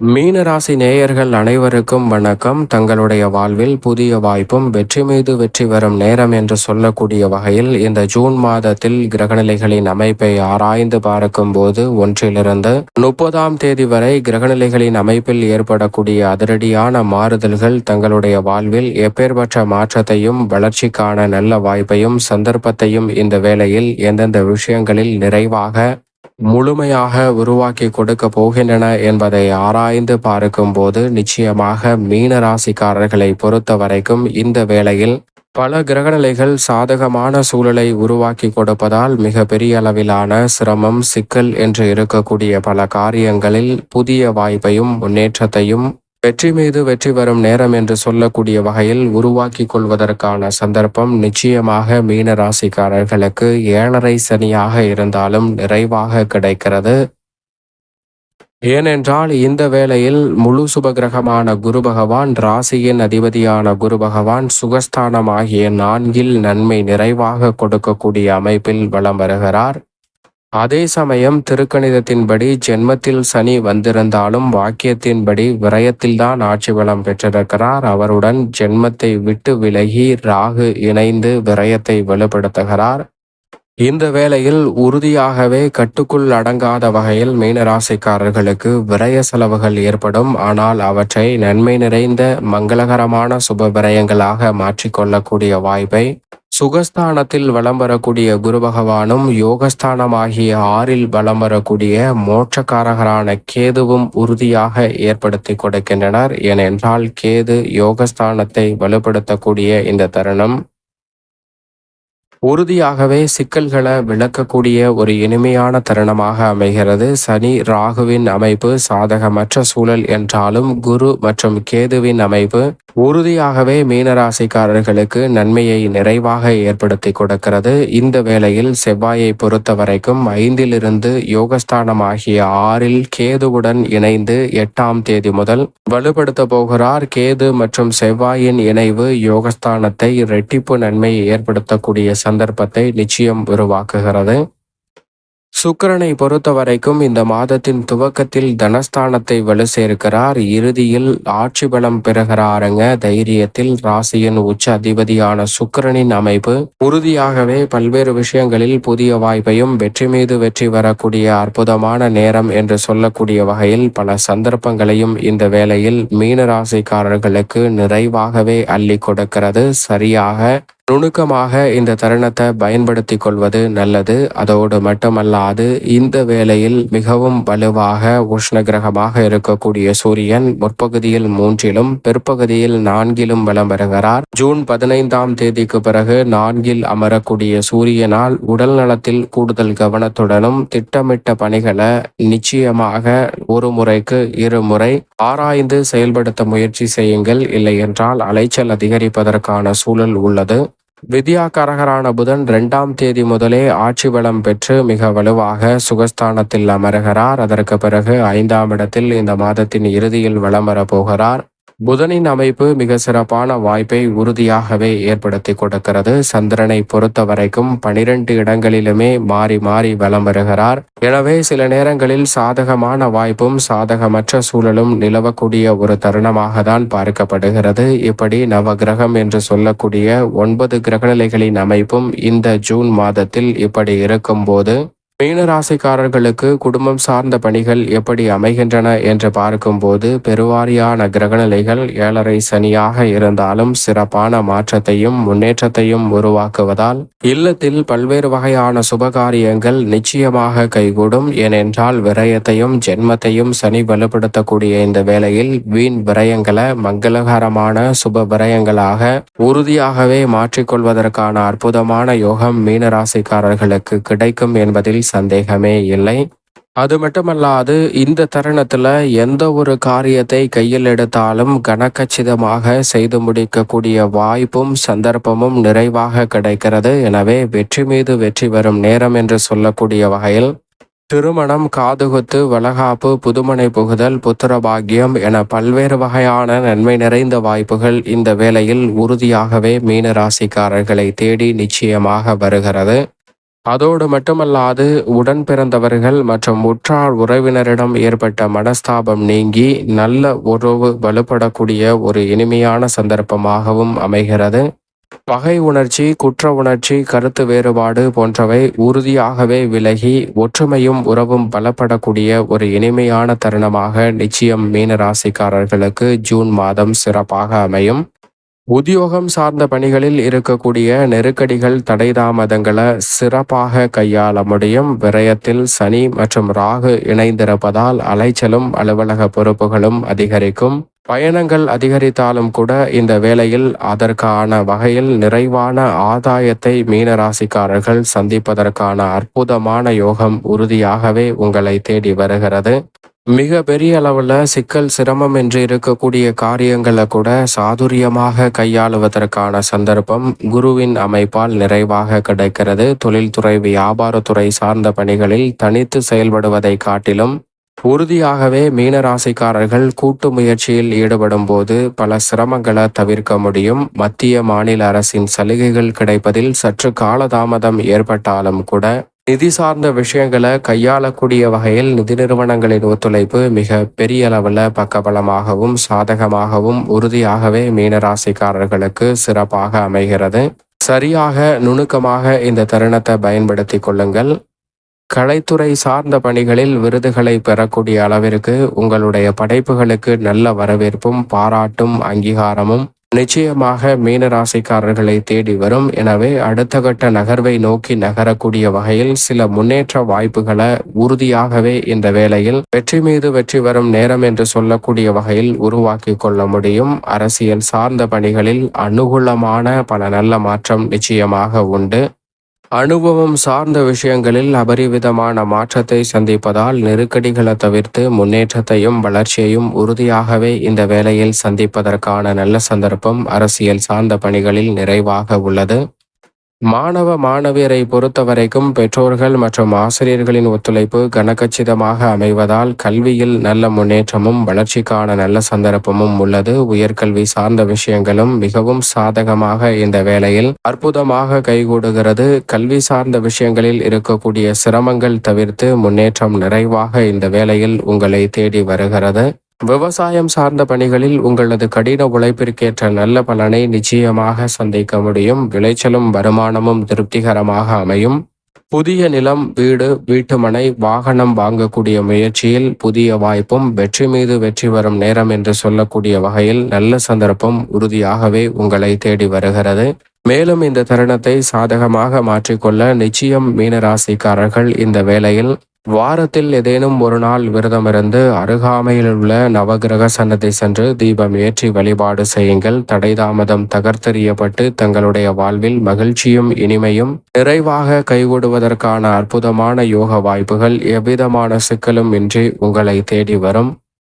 மீனராசி நேயர்கள் அனைவருக்கும் வணக்கம். தங்களுடைய வாழ்வில் புதிய வாய்ப்பும் வெற்றி மீது வெற்றி வரும் நேரம் என்று சொல்லக்கூடிய வகையில் இந்த ஜூன் மாதத்தில் கிரகநிலைகளின் அமைப்பை ஆராய்ந்து பார்க்கும் போது ஒன்றிலிருந்து முப்பதாம் தேதி வரை கிரகநிலைகளின் அமைப்பில் ஏற்படக்கூடிய அதிரடியான மாறுதல்கள் தங்களுடைய வாழ்வில் எப்பேற்பட்ட மாற்றத்தையும் வளர்ச்சிக்கான நல்ல வாய்ப்பையும் சந்தர்ப்பத்தையும் இந்த வேளையில் எந்தெந்த விஷயங்களில் நிறைவாக முழுமையாக உருவாக்கி கொடுக்க போகின்றன என்பதை ஆராய்ந்து பார்க்கும்போது நிச்சயமாக மீன ராசிக்காரர்களை பொறுத்த வரைக்கும் இந்த வேளையில் பல கிரகநிலைகள் சாதகமான சூழலை உருவாக்கி கொடுப்பதால் மிக பெரிய அளவிலான சிரமம் சிக்கல் என்று இருக்கக்கூடிய பல காரியங்களில் புதிய வாய்ப்பையும் முன்னேற்றத்தையும் வெற்றி மீது வெற்றி வரும் நேரம் என்று சொல்லக்கூடிய வகையில் உருவாக்கி கொள்வதற்கான சந்தர்ப்பம் நிச்சயமாக மீன ராசிக்காரர்களுக்கு ஏழரை சனியாக இருந்தாலும் நிறைவாக கிடைக்கிறது. ஏனென்றால் இந்த வேளையில் முழு சுபகிரகமான குரு பகவான் ராசியின் அதிபதியான குரு பகவான் சுகஸ்தானமாகிய நான்கில் நன்மை நிறைவாக கொடுக்கக்கூடிய அமைப்பில் வலம் வருகிறார். அதே சமயம் திருக்கணிதத்தின்படி ஜென்மத்தில் சனி வந்திருந்தாலும் வாக்கியத்தின்படி விரயத்தில்தான் ஆட்சி பலம் பெற்றிருக்கிறார். அவருடன் ஜென்மத்தை விட்டு விலகி ராகு இணைந்து விரயத்தை வெளிப்படுத்துகிறார். இந்த வேளையில் உறுதியாகவே கட்டுக்குள் அடங்காத வகையில் மீனராசிக்காரர்களுக்கு விரய செலவுகள் ஏற்படும். ஆனால் அவற்றை நன்மை நிறைந்த மங்களகரமான சுப விரயங்களாக மாற்றிக்கொள்ளக்கூடிய வாய்ப்பை சுகஸ்தானத்தில் வலம் வரக்கூடிய குரு பகவானும் யோகஸ்தானமாகிய ஆறில் வலம் வரக்கூடிய மோட்சக்காரகரான கேதுவும் உறுதியாக ஏற்படுத்தி கொடுக்கின்றனர். ஏனென்றால் கேது யோகஸ்தானத்தை வலுப்படுத்தக்கூடிய இந்த தருணம் உறுதியாகவே சிக்கல்களை விளக்கக்கூடிய ஒரு இனிமையான தருணமாக அமைகிறது. சனி ராகுவின் அமைப்பு சாதகமற்ற சூழல் என்றாலும் குரு மற்றும் கேதுவின் அமைப்பு உறுதியாகவே மீனராசிக்காரர்களுக்கு நன்மையை நிறைவாக ஏற்படுத்தி கொடுக்கிறது. இந்த வேளையில் செவ்வாயை பொறுத்த வரைக்கும் ஐந்திலிருந்து யோகஸ்தானமாகிய ஆறில் கேதுவுடன் இணைந்து எட்டாம் தேதி முதல் வலுப்படுத்த போகிறார். கேது மற்றும் செவ்வாயின் இணைவு யோகஸ்தானத்தை இரட்டிப்பு நன்மையை ஏற்படுத்தக்கூடிய சந்தர்ப்பத்தை நிச்சயம் உருவாக்குகிறது. சுக்கிரனை பொறுத்த வரைக்கும் இந்த மாதத்தின் துவக்கத்தில் தனஸ்தானத்தை வலு சேர்க்கிறார். இறுதியில் ஆட்சி பலம் பெறுகிறாருங்க. தைரியத்தில் ராசியின் உச்ச அதிபதியான சுக்கிரனின் அமைப்பு. உறுதியாகவே பல்வேறு விஷயங்களில் புதிய வாய்ப்பையும் வெற்றி மீது வெற்றி வரக்கூடிய அற்புதமான நேரம் என்று சொல்லக்கூடிய வகையில் பல சந்தர்ப்பங்களையும் இந்த வேளையில் மீன ராசிக்காரர்களுக்கு நிறைவாகவே அள்ளி கொடுக்கிறது. சரியாக நுணுக்கமாக இந்த தருணத்தை பயன்படுத்தி கொள்வது நல்லது. அதோடு மட்டுமல்லாது இந்த வேளையில் மிகவும் வலுவாக உஷ்ண கிரகமாக இருக்கக்கூடிய சூரியன் முற்பகுதியில் மூன்றிலும் பிற்பகுதியில் நான்கிலும் வலம் வருகிறார். ஜூன் பதினைந்தாம் தேதிக்கு பிறகு நான்கில் அமரக்கூடிய சூரியனால் உடல் நலத்தில் கூடுதல் கவனத்துடனும் திட்டமிட்ட பணிகளை நிச்சயமாக ஒரு முறைக்கு இருமுறை ஆராய்ந்து செயல்படுத்த முயற்சி செய்யுங்கள். இல்லை என்றால் அலைச்சல் அதிகரிப்பதற்கான சூழல் உள்ளது. வித்யாகாரகரான புதன் இரண்டாம் தேதி முதலே ஆட்சி பலம் பெற்று மிக வலுவாக சுகஸ்தானத்தில் அமருகிறார். அதற்கு பிறகு ஐந்தாம் இடத்தில் இந்த மாதத்தின் இறுதியில் வலம் வரப்போகிறார் புதனின் அமைப்பு மிக சிறப்பான வாய்ப்பை உறுதியாகவே ஏற்படுத்தி கொடுக்கிறது. சந்திரனை பொறுத்த வரைக்கும் பனிரெண்டு இடங்களிலுமே மாறி மாறி வலம் வருகிறார். எனவே சில நேரங்களில் சாதகமான வாய்ப்பும் சாதகமற்ற சூழலும் நிலவக்கூடிய ஒரு தருணமாக தான் பார்க்கப்படுகிறது. இப்படி நவ கிரகம் என்று சொல்லக்கூடிய ஒன்பது கிரகநிலைகளின் அமைப்பும் இந்த ஜூன் மாதத்தில் இப்படி இருக்கும்போது மீனராசிக்காரர்களுக்கு குடும்பம் சார்ந்த பணிகள் எப்படி அமைகின்றன என்று பார்க்கும்போது பெருவாரியான கிரகநிலைகள் ஏழரை சனியாக இருந்தாலும் சிறப்பான மாற்றத்தையும் முன்னேற்றத்தையும் உருவாக்குவதால் இல்லத்தில் பல்வேறு வகையான சுபகாரியங்கள் நிச்சயமாக கைகூடும். ஏனென்றால் விரயத்தையும் ஜென்மத்தையும் சனி வலுப்படுத்தக்கூடிய இந்த வேளையில் வீண் விரயங்களை மங்களகரமான சுப விரயங்களாக உறுதியாகவே மாற்றிக்கொள்வதற்கான அற்புதமான யோகம் மீனராசிக்காரர்களுக்கு கிடைக்கும் என்பதில் சந்தேகமே இல்லை. அது மட்டுமல்லாது இந்த தருணத்துல எந்த ஒரு காரியத்தை கையில் எடுத்தாலும் கனக்கச்சிதமாக செய்து முடிக்கக்கூடிய வாய்ப்பும் சந்தர்ப்பமும் நிறைவாக கிடைக்கிறது. எனவே வெற்றி மீது வெற்றி வரும் நேரம் என்று சொல்லக்கூடிய வகையில் திருமணம் காதுகுத்து வளகாப்பு புதுமனை புகுதல் புத்திர பாக்கியம் என பல்வேறு வகையான நன்மை நிறைந்த வாய்ப்புகள் இந்த வேளையில் உறுதியாகவே மீன ராசிக்காரர்களை தேடி நிச்சயமாக வருகிறது. அதோடு மட்டுமல்லாது உடன் பிறந்தவர்கள் மற்றும் உற்றார் உறவினரிடம் ஏற்பட்ட மனஸ்தாபம் நீங்கி நல்ல உறவு வலுப்படக்கூடிய ஒரு இனிமையான சந்தர்ப்பமாகவும் அமைகிறது. பகை உணர்ச்சி குற்ற உணர்ச்சி கருத்து வேறுபாடு போன்றவை உறுதியாகவே விலகி ஒற்றுமையும் உறவும் பலப்படக்கூடிய ஒரு இனிமையான தருணமாக நிச்சயம் மீனராசிக்காரர்களுக்கு ஜூன் மாதம் சிறப்பாக அமையும். உத்தியோகம் சார்ந்த பணிகளில் இருக்கக்கூடிய நெருக்கடிகள் தடைதாமதங்களை சிறப்பாக கையாள முடியும் விரயத்தில் சனி மற்றும் ராகு இணைந்திருப்பதால் அலைச்சலும் அலுவலக பொறுப்புகளும் அதிகரிக்கும். பயணங்கள் அதிகரித்தாலும் கூட இந்த வேளையில் அதற்கான வகையில் நிறைவான ஆதாயத்தை மீனராசிக்காரர்கள் சந்திப்பதற்கான அற்புதமான யோகம் உறுதியாகவே உங்களை தேடி வருகிறது. மிக பெரிய அளவில் சிக்கல் சிரமம் என்று இருக்கக்கூடிய காரியங்களை கூட சாதுரியமாக கையாளுவதற்கான சந்தர்ப்பம் குருவின் அமைப்பால் நிறைவாக கிடைக்கிறது. தொழில்துறை வியாபாரத்துறை சார்ந்த பணிகளில் தனித்து செயல்படுவதை காட்டிலும் உறுதியாகவே மீனராசிக்காரர்கள் கூட்டு முயற்சியில் ஈடுபடும் போது பல சிரமங்களை தவிர்க்க முடியும். மத்திய மாநில அரசின் சலுகைகள் கிடைப்பதில் சற்று காலதாமதம் ஏற்பட்டாலும் கூட நிதி சார்ந்த விஷயங்களை கையாளக்கூடிய வகையில் நிதி நிறுவனங்களின் ஒத்துழைப்பு மிக பெரிய அளவில் பக்கபலமாகவும் சாதகமாகவும் உறுதியாகவே மீனராசிக்காரர்களுக்கு சிறப்பாக அமைகிறது. சரியாக நுணுக்கமாக இந்த தருணத்தை பயன்படுத்தி கொள்ளுங்கள். கலைத்துறை சார்ந்த பணிகளில் விருதுகளை பெறக்கூடிய அளவிற்கு உங்களுடைய படைப்புகளுக்கு நல்ல வரவேற்பும் பாராட்டும் அங்கீகாரமும் நிச்சயமாக மீனராசிக்காரர்களை தேடி வரும். எனவே அடுத்த கட்ட நகர்வை நோக்கி நகரக்கூடிய வகையில் சில முன்னேற்ற வாய்ப்புகளை உறுதியாகவே இந்த வேளையில் வெற்றி மீது வெற்றி வரும் நேரம் என்று சொல்லக்கூடிய வகையில் உருவாக்கி கொள்ள முடியும். அரசியல் சார்ந்த பணிகளில் அனுகூலமான பல நல்ல மாற்றம் நிச்சயமாக உண்டு. அனுபவம் சார்ந்த விஷயங்களில் அபரிவிதமான மாற்றத்தை சந்திப்பதால் நெருக்கடிகளை தவிர்த்து முன்னேற்றத்தையும் வளர்ச்சியையும் உறுதியாகவே இந்த வேலையில் சந்திப்பதற்கான நல்ல சந்தர்ப்பம் அரசியல் சார்ந்த பணிகளில் நிறைவாக உள்ளது. மாணவ மாணவியரை பொறுத்தவரைக்கும் பெற்றோர்கள் மற்றும் ஆசிரியர்களின் ஒத்துழைப்பு கனகச்சிதமாக அமைவதால் கல்வியில் நல்ல முன்னேற்றமும் வளர்ச்சிக்கான நல்ல சந்தர்ப்பமும் உள்ளது. உயர்கல்வி சார்ந்த விஷயங்களும் மிகவும் சாதகமாக இந்த வேளையில் அற்புதமாக கைகூடுகிறது. கல்வி சார்ந்த விஷயங்களில் இருக்கக்கூடிய சிரமங்கள் தவிர்த்து முன்னேற்றம் நிறைவாக இந்த வேளையில் உங்களை தேடி வருகிறது. விவசாயம் சார்ந்த பணிகளில் உங்களது கடின உழைப்பிற்கேற்ற நல்ல பலனை நிச்சயமாக சந்திக்க முடியும். விளைச்சலும் வருமானமும் திருப்திகரமாக அமையும். புதிய நிலம் வீடு வீட்டுமனை வாகனம் வாங்கக்கூடிய முயற்சியில் புதிய வாய்ப்பும் வெற்றி மீது வெற்றி வரும் நேரம் என்று சொல்லக்கூடிய வகையில் நல்ல சந்தர்ப்பம் உறுதியாகவே உங்களை தேடி வருகிறது. மேலும் இந்த தருணத்தை சாதகமாக மாற்றிக்கொள்ள நிச்சயம் மீனராசிக்காரர்கள் இந்த வேளையில் வாரத்தில் ஏதேனும் ஒரு நாள் விரதமிருந்து அருகாமையில் உள்ள நவகிரக சன்னதி சென்று தீபம் ஏற்றி வழிபாடு செய்யுங்கள். தடை தாமதம் தகர்த்தெறியப்பட்டு தங்களுடைய வாழ்வில் மகிழ்ச்சியும் இனிமையும் நிறைவாக கைகூடுவதற்கான அற்புதமான யோக வாய்ப்புகள் எவ்விதமான சிக்கலும் இன்றி உங்களை தேடி வரும்.